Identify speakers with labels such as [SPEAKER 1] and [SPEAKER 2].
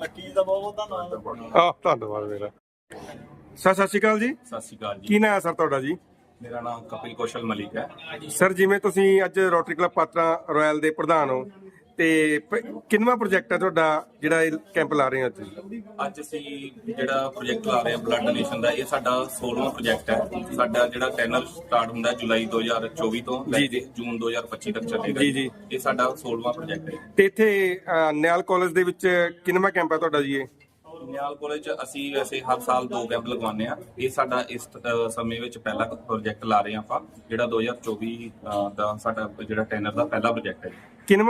[SPEAKER 1] Lucky ਦਾ ਬਹੁਤ ਬਹੁਤ ਧੰਨਵਾਦ
[SPEAKER 2] ਆਹ ਧੰਨਵਾਦ ਮੇਰਾ। ਸਰ ਸਤਿ ਸ਼੍ਰੀ ਅਕਾਲ ਜੀ।
[SPEAKER 3] ਸਤਿ ਸ਼੍ਰੀ ਅਕਾਲ ਜੀ।
[SPEAKER 2] ਕੀ ਨਾਂ ਹੈ ਸਰ ਤੁਹਾਡਾ ਜੀ?
[SPEAKER 3] ਮੇਰਾ ਨਾਮ ਕਪਿਲ ਕੌਸ਼ਲ ਮਲਿਕ ਹੈ।
[SPEAKER 2] ਸਰ ਜਿਵੇਂ ਤੁਸੀਂ ਅੱਜ ਰੋਟਰੀ ਕਲੱਬ ਪਾਤਰਾ ਰਾਇਲ ਦੇ ਪ੍ਰਧਾਨ ਹੋ ਤੇ ਕਿੰਨਵਾਂ ਪ੍ਰੋਜੈਕਟ ਹੈ ਤੁਹਾਡਾ ਜਿਹੜਾ ਇਹ ਕੈਂਪ ਲਾ ਰਹੇ ਹੋ ਤੁਸੀਂ
[SPEAKER 3] ਅੱਜ ਅਸੀਂ ਜਿਹੜਾ ਪ੍ਰੋਜੈਕਟ ਲਾ ਰਹੇ ਹਾਂ ਬਲੱਡ ਡੋਨੇਸ਼ਨ ਦਾ ਇਹ ਸਾਡਾ 16ਵਾਂ ਪ੍ਰੋਜੈਕਟ ਹੈ। ਸਾਡਾ ਜਿਹੜਾ ਟੈਨਰ ਸਟਾਰਟ ਹੁੰਦਾ ਜੁਲਾਈ 2024 ਤੋਂ ਲੈ ਕੇ। ਜੂਨ 2025 ਤੱਕ ਚੱਲੇਗਾ।
[SPEAKER 2] ਜੀ, ਜੀ।
[SPEAKER 3] ਇਹ ਸਾਡਾ 16ਵਾਂ ਪ੍ਰੋਜੈਕਟ ਹੈ।
[SPEAKER 2] ਤੇ ਇੱਥੇ ਨਿਆਲ ਕਾਲਜ ਦੇ ਵਿੱਚ ਕਿੰਨਵਾਂ ਕੈਂਪ ਹੈ ਤੁਹਾਡਾ ਜੀ ਇਹ?
[SPEAKER 3] ਨਿਆਲ ਕਾਲਜ ਅਸੀਂ ਵੈਸੇ ਹਰ ਸਾਲ ਦੋ ਕੈਂਪ ਲਗਵਾਉਂਦੇ ਆ ਇਹ ਸਾਡਾ ਇਸ ਸਮੇਂ ਵਿੱਚ ਪਹਿਲਾ ਪ੍ਰੋਜੈਕਟ ਲਾ ਰਹੇ ਹਾਂ ਆਪਾਂ ਜਿਹੜਾ 2024 ਅ, ਦਾ ਸਾਡਾ ਜਿਹੜਾ ਟੈਨਰ ਦਾ ਪਹਿਲਾ ਪ੍ਰੋਜੈਕਟ ਹੈ
[SPEAKER 2] ਕਿੰਨਵਾਂ